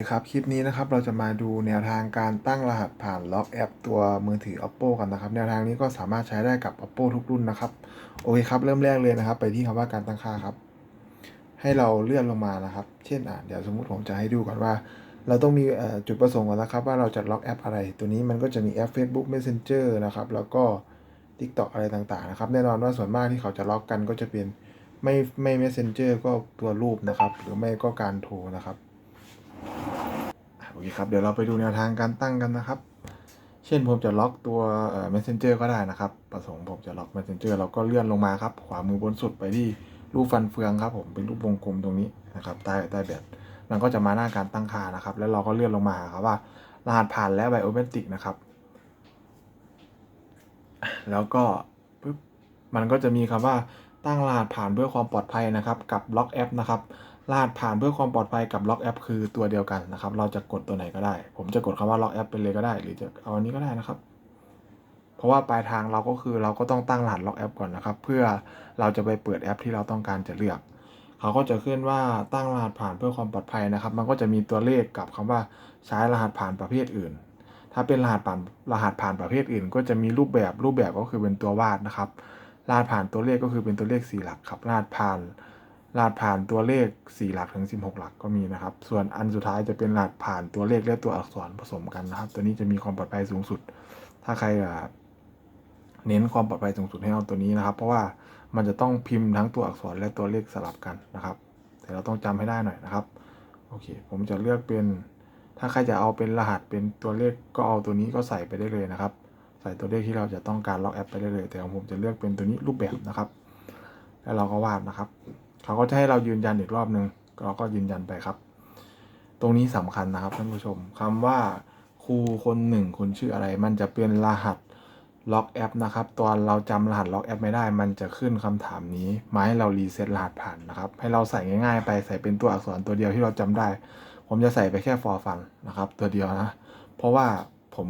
ครับ คลิปนี้นะครับเราจะมาดูแนวทางการตั้งรหัสผ่านล็อกแอปตัวมือถือ oppo กันนะครับ แนวทางนี้ก็สามารถใช้ได้กับ oppo ทุกรุ่นนะครับ โอเคครับ เริ่มแรกเลยนะครับ ไปที่คำว่าการตั้งค่าครับ ให้เราเลื่อนลงมานะครับ เช่นอะเดี๋ยวสมมุติผมจะให้ดูก่อนว่า เราต้องมีจุดประสงค์ก่อนนะครับ ว่าเราจะล็อกแอปอะไร ตัวนี้มันก็จะมีแอป Facebook Messenger นะครับ แล้วก็ TikTok อะไรต่างๆนะครับ แน่นอนว่าส่วนมากที่เขาจะล็อกกันก็จะเป็นไม่ไม่ Messenger ก็ตัวรูปนะครับ หรือไม่ก็การโทรนะครับ โอเคครับ เดี๋ยวเราไปดูแนวทางการตั้งกันนะครับ เช่นผมจะล็อกตัว messenger ก็ได้นะครับ ประสงค์ผมจะล็อก messenger เราก็เลื่อนลงมาครับ ขวามือบนสุดไปที่รูปฟันเฟืองครับ ผมเป็นรูปวงกลมตรงนี้นะครับ ใต้ใต้แบตมันก็จะมาหน้าการตั้งค่านะครับ แล้วเราก็เลื่อนลงมาครับว่า รหัสผ่านและ biometric นะครับ แล้วก็ปึ๊บมันก็จะมีคำว่าตั้งรหัสผ่านเพื่อความปลอดภัยนะครับ กับล็อกแอปนะครับ รหัสผ่านเพื่อความปลอดภัยกับล็อกแอปคือตัวเดียวกันนะครับ เราจะกดตัวไหนก็ได้ ผมจะกดคำว่าล็อกแอปไปเลยก็ได้ หรือจะเอาอันนี้ก็ได้นะครับ เพราะว่าปลายทางเราก็คือเราก็ต้องตั้งรหัสล็อกแอปก่อนนะครับ เพื่อเราจะไปเปิดแอปที่เราต้องการจะเลือก เขาก็จะขึ้นว่าตั้งรหัสผ่านเพื่อความปลอดภัยนะครับ มันก็จะมีตัวเลขกับคำว่าใช้รหัสผ่านประเภทอื่น ถ้าเป็นรหัสผ่านรหัสผ่านประเภทอื่น ก็จะมีรูปแบบรูปแบบก็คือเป็นตัววาดนะครับรหัสผ่านตัวเลขก็คือเป็นตัวเลข4หลักครับรหัสผ่าน รหัสผ่านตัวเลข 4 หลักถึง 16 หลักก็มีนะครับ ส่วนอันสุดท้ายจะเป็นรหัสผ่านตัวเลขและตัวอักษรผสมกันนะครับ ตัวนี้จะมีความปลอดภัยสูงสุด ถ้าใครอะเน้นความปลอดภัยสูงสุดให้เอาตัวนี้นะครับ เพราะว่ามันจะต้องพิมพ์ทั้งตัวอักษรและตัวเลขสลับกันนะครับ แต่เราต้องจำให้ได้หน่อยนะครับ โอเค ผมจะเลือกเป็น ถ้าใครจะเอาเป็นรหัสเป็นตัวเลขก็เอาตัวนี้ก็ใส่ไปได้เลยนะครับ ใส่ตัวเลขที่เราจะต้องการล็อกแอปไปได้เลย แต่ของผมจะเลือกเป็นตัวนี้รูปแบบนะครับ แล้วเราก็วาดนะครับ เขาก็จะให้เรายืนยันอีกรอบหนึ่งเราก็ยืนยันไปครับ ตรงนี้สำคัญนะครับท่านผู้ชมคำว่าครูคนหนึ่งคุณชื่ออะไร มันจะเป็นรหัสล็อกแอปนะครับ ตอนเราจำรหัสล็อกแอปไม่ได้ มันจะขึ้นคำถามนี้มาให้เรารีเซ็ตรหัสผ่านนะครับ ให้เราใส่ง่ายๆ ไปใส่เป็นตัวอักษรตัวเดียวที่เราจำได้ ผมจะใส่ไปแค่ for fun นนะครับ ตัวเดียวนะ เพราะว่าผม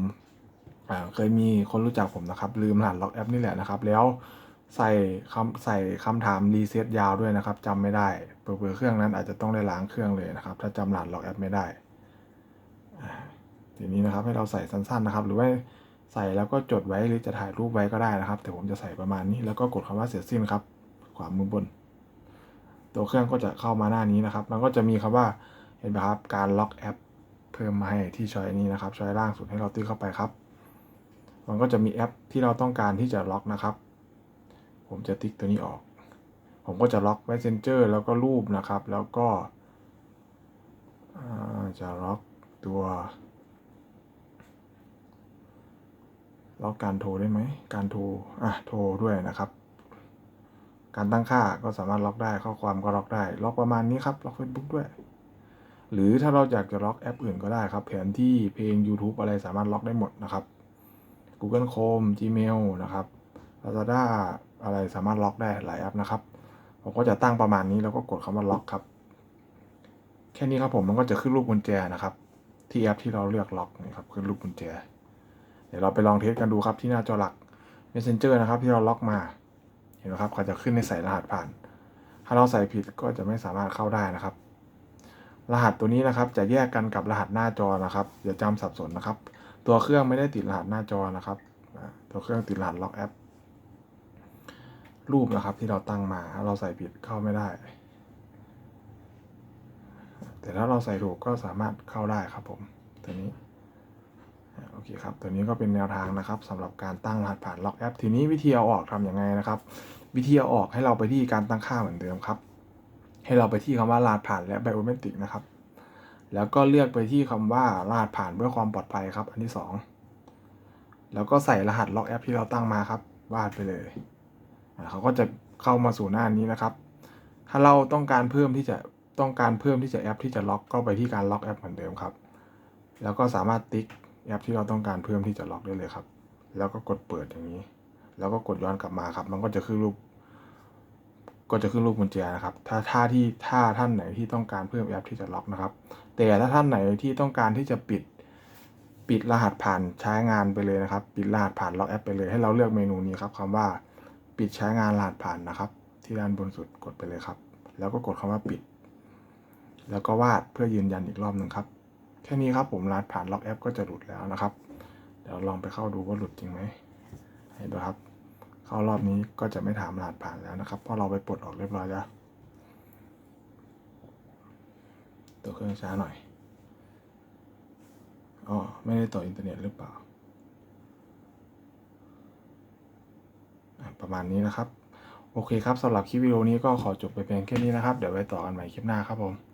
เคยมีคนรู้จักผมนะครับ ลืมรหัสล็อกแอปนี่แหละนะครับ แล้ว ใส่คำใส่คำถามรีเซ็ตยาวด้วยนะครับจำไม่ได้เปิดเครื่องนั้นอาจจะต้องได้ล้างเครื่องเลยนะครับ ถ้าจำรหัสล็อกแอปไม่ได้ทีนี้นะครับให้เราใส่สั้นๆนะครับ หรือว่าใส่แล้วก็จดไว้หรือจะถ่ายรูปไว้ก็ได้นะครับ แต่ผมจะใส่ประมาณนี้แล้วก็กดคำว่าเสร็จสิ้นครับ ขวามือบน ตัวเครื่องก็จะเข้ามาหน้านี้นะครับ มันก็จะมีคำว่าเห็นไหมครับ การล็อกแอป เพิ่มมาให้ที่ช้อยนี้นะครับช้อยล่างสุดให้เราติ๊กเข้าไปครับ มันก็จะมีแอปที่เราต้องการที่จะล็อกนะครับ ผมจะติ๊กตัวนี้ออก ผมก็จะล็อก Messenger แล้วก็รูปนะครับ แล้วก็จะล็อกตัวล็อกการโทรได้ไหม การโทร อะ โทรด้วยนะครับ การตั้งค่าก็สามารถล็อกได้ ข้อความก็ล็อกได้ ล็อกประมาณนี้ครับ ล็อก Facebook ด้วย หรือถ้าเราอยากจะล็อกแอปอื่นก็ได้ครับ แผนที่ เพลง YouTube อะไรสามารถล็อกได้หมดนะครับ Google Chrome Gmail นะครับ Lazada อะไรสามารถล็อกได้หลายแอปนะครับ ผมก็จะตั้งประมาณนี้แล้วก็กดคำว่าล็อกครับ แค่นี้ครับผมมันก็จะขึ้นรูปกุญแจนะครับ ที่แอปที่เราเลือกล็อกนี่ครับขึ้นรูปกุญแจ เดี๋ยวเราไปลองเทสกันดูครับที่หน้าจอหลัก Messenger นะครับที่เราล็อกมา เห็นไหมครับเขาจะขึ้นในใส่รหัสผ่าน ถ้าเราใส่ผิดก็จะไม่สามารถเข้าได้นะครับ รหัสตัวนี้นะครับ จะแยกกันกับรหัสหน้าจอนะครับอย่าจำสับสนนะครับ ตัวเครื่องไม่ได้ติดรหัสหน้าจอนะครับ ตัวเครื่องติดรหัสล็อกแอป รูปนะครับที่เราตั้งมาถ้าเราใส่ผิดเข้าไม่ได้ แต่ถ้าเราใส่ถูกก็สามารถเข้าได้ครับผมตัวนี้โอเคครับตัวนี้ก็เป็นแนวทางนะครับสำหรับการตั้งรหัสผ่านล็อกแอป ทีนี้วิธีเอาออกทำยังไงนะครับ วิธีเอาออกให้เราไปที่การตั้งค่าเหมือนเดิมครับ ให้เราไปที่คำว่ารหัสผ่านและ biometric นะครับ แล้วก็เลือกไปที่คำว่ารหัสผ่านเพื่อความปลอดภัยครับ อันที่สองแล้วก็ใส่รหัสล็อกแอปที่เราตั้งมาครับวาดไปเลย เขาก็จะเข้ามาสู่หน้านี้นะครับ ถ้าเราต้องการเพิ่มที่จะต้องการเพิ่มที่จะแอปที่จะล็อกก็ไปที่การล็อกแอปเหมือนเดิมครับ แล้วก็สามารถติ๊กแอปที่เราต้องการเพิ่มที่จะล็อกได้เลยครับ แล้วก็กดเปิดอย่างนี้ แล้วก็กดย้อนกลับมาครับ มันก็จะขึ้นรูป ก็จะขึ้นรูปกุญแจนะครับ ถ้าถ้าที่ถ้าท่านไหนที่ต้องการเพิ่มแอปที่จะล็อกนะครับ แต่ถ้าท่านไหนที่ต้องการที่จะปิด ปิดรหัสผ่านใช้งานไปเลยนะครับ ปิดรหัสผ่านล็อกแอปไปเลย ให้เราเลือกเมนูนี้ครับคำว่า ปิดใช้งานรหัสผ่านนะครับ ที่ด้านบนสุดกดไปเลยครับ แล้วก็กดคำว่าปิด แล้วก็วาดเพื่อยืนยันอีกรอบหนึ่งครับ แค่นี้ครับผมรหัสผ่านล็อกแอปก็จะหลุดแล้วนะครับ เดี๋ยวลองไปเข้าดูว่าหลุดจริงไหมเห็นไหมครับ เข้ารอบนี้ก็จะไม่ถามรหัสผ่านแล้วนะครับเพราะเราไปปลดออกเรียบร้อยแล้วตัวเครื่องช้าหน่อยอ๋อไม่ได้ต่ออินเทอร์เน็ตหรือเปล่าอะ ประมาณนี้นะครับ โอเคครับสำหรับคลิปวิดีโอนี้ก็ขอจบไปเพียงแค่นี้นะครับ เดี๋ยวไว้ต่อกันใหม่คลิปหน้าครับผม